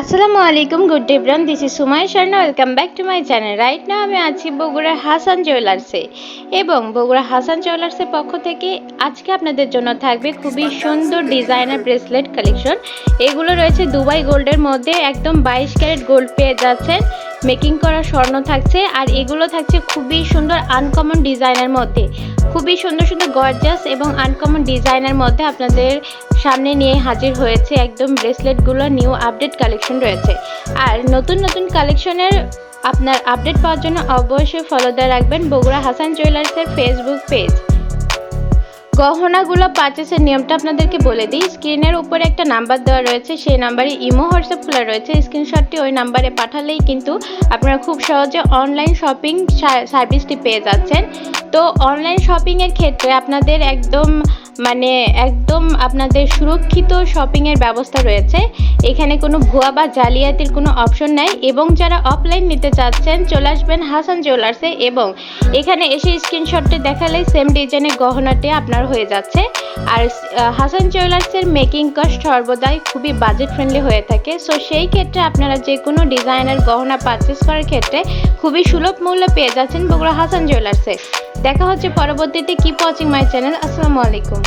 আসসালামু আলাইকুম, good day bran this is Sumai Sharma welcome back to my channel right now আমি আছি বগুড়ার হাসান জুয়েলার্সে এবং বগুড়া হাসান জুয়েলার্সের পক্ষ থেকে আজকে আপনাদের জন্য থাকবে খুবই সুন্দর ডিজাইনার ব্রেসলেট কালেকশন এগুলো রয়েছে দুবাই গোল্ডের মধ্যে, একদম বাইশ ক্যারেট গোল্ড পেয়ে যাচ্ছেন। মেকিং করা স্বর্ণ থাকছে আর এগুলো থাকছে খুবই সুন্দর আনকমন ডিজাইনের মধ্যে। খুবই সুন্দর সুন্দর গর্জাস এবং আনকমন ডিজাইনের মধ্যে আপনাদের সামনে নিয়ে হাজির হয়েছে একদম ব্রেসলেটগুলো নিউ আপডেট কালেকশন রয়েছে। আর নতুন নতুন কালেকশনের আপনার আপডেট পাওয়ার জন্য অবশ্যই ফলো দিয়ে রাখবেন বগুড়া হাসান জুয়েলার্সের ফেসবুক পেজ গহনাগুলো পারচেসের নিয়মটা আপনাদেরকে বলে দিই। স্ক্রিনের উপরে একটা নাম্বার দেওয়া রয়েছে, সেই নাম্বারে ইমো হোয়াটসঅ্যাপ খোলা রয়েছে। স্ক্রিনশটটি ওই নাম্বারে পাঠালেই কিন্তু আপনারা খুব সহজে অনলাইন শপিং সার্ভিসটি পেয়ে যাচ্ছেন। তো অনলাইন শপিংয়ের ক্ষেত্রে আপনাদের একদম মানে একদম আপনাদের সুরক্ষিত শপিংয়ের ব্যবস্থা রয়েছে। এখানে কোনো ভুয়া বা জালিয়াতির কোনো অপশন নাই এবং যারা অফলাইন নিতে চাচ্ছেন, চলে আসবেন হাসান জুয়েলার্সে এবং এখানে এসে স্ক্রিনশটটি দেখালে সেম ডিজাইনের গহনাটি আপনার হয়ে যাচ্ছে। আর হাসান জুয়েলার্সের মেকিং কস্ট সর্বদাই খুবই বাজেট ফ্রেন্ডলি হয়ে থাকে। সো সেই ক্ষেত্রে আপনারা যে কোনো ডিজাইনের গহনা পারচেস করার ক্ষেত্রে খুবই সুলভ মূল্যে পেয়ে যাচ্ছেন বগুড়া হাসান জুয়েলার্সে দেখা হচ্ছে পরবর্তীতে। কিপ ওয়াচিং মাই চ্যানেল আসসালামু আলাইকুম